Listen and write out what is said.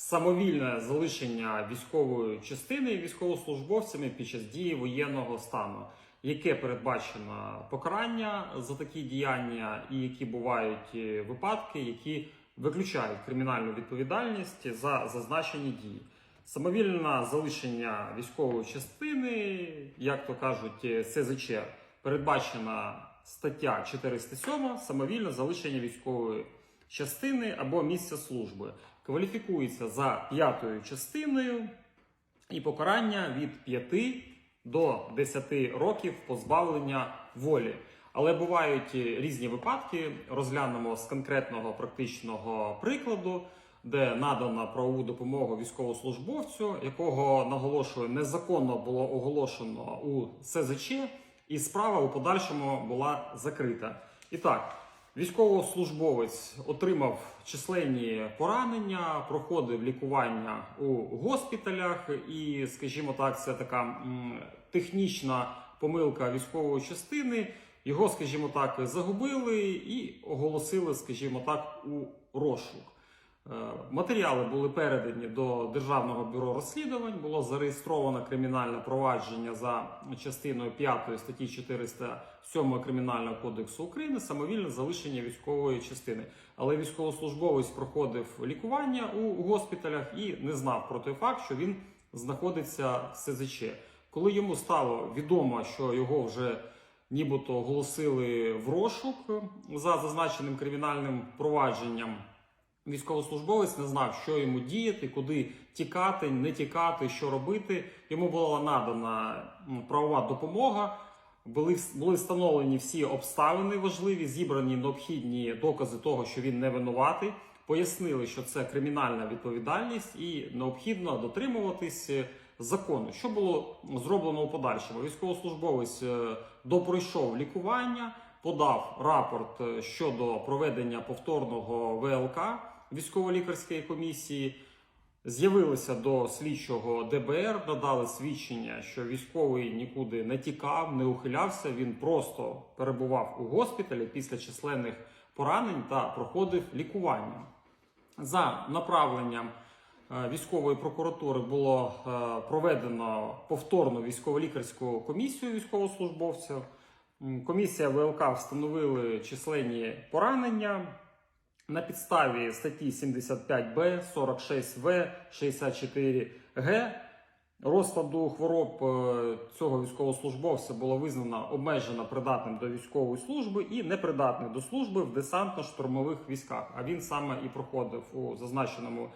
самовільне залишення військової частини військовослужбовцями під час дії воєнного стану, яке передбачено покарання за такі діяння, і які бувають е, випадки, які виключають кримінальну відповідальність за зазначені дії. Самовільне залишення військової частини, як то кажуть, е, СЗЧ, передбачена стаття 407 самовільне залишення військової частини або місця служби. Кваліфікується за п'ятою частиною і покарання від 5 до 10 років позбавлення волі. Але бувають е, різні випадки. Розглянемо з конкретного практичного прикладу, де надана правову допомогу військовослужбовцю, якого наголошую, незаконно було оголошено у СЗЧ, і справа у подальшому була закрита. І так, військовослужбовець отримав численні поранення, проходив лікування у госпіталях, і, скажімо так, це така технічна помилка військової частини. Його, скажімо так, загубили і оголосили, скажімо так, у розшук. Е, Матеріали були передані до Державного бюро розслідувань. Було зареєстровано кримінальне провадження за частиною 5 статті 407 Кримінального кодексу України самовільне залишення військової частини. Але військовослужбовець проходив лікування у госпіталях і не знав про той факт, що він знаходиться в СЗЧ. Коли йому стало відомо, що його вже нібито оголосили в розшук за зазначеним кримінальним провадженням. Військовослужбовець не знав, що йому діяти, куди тікати, не тікати, що робити. Йому була надана правова допомога. Були, були встановлені всі обставини важливі, зібрані необхідні докази того, що він не винуватий. Пояснили, що це кримінальна відповідальність і необхідно дотримуватись е, закону. Що було зроблено у подальшому? Військовослужбовець е, допройшов лікування, подав рапорт е, щодо проведення повторного ВЛК військово-лікарської комісії. З'явилися до слідчого ДБР, надали свідчення, що військовий нікуди не тікав, не ухилявся. Він просто перебував у госпіталі після численних поранень та проходив лікування. За направленням е, військової прокуратури було е, проведено повторну військово-лікарську комісію військовослужбовців. Комісія ВЛК встановили численні поранення. На підставі статті 75Б, 46В, 64Г розкладу хвороб е, цього військовослужбовця було визнано обмежено придатним до військової служби і непридатним до служби в десантно-штурмових військах. А він саме і проходив у зазначеному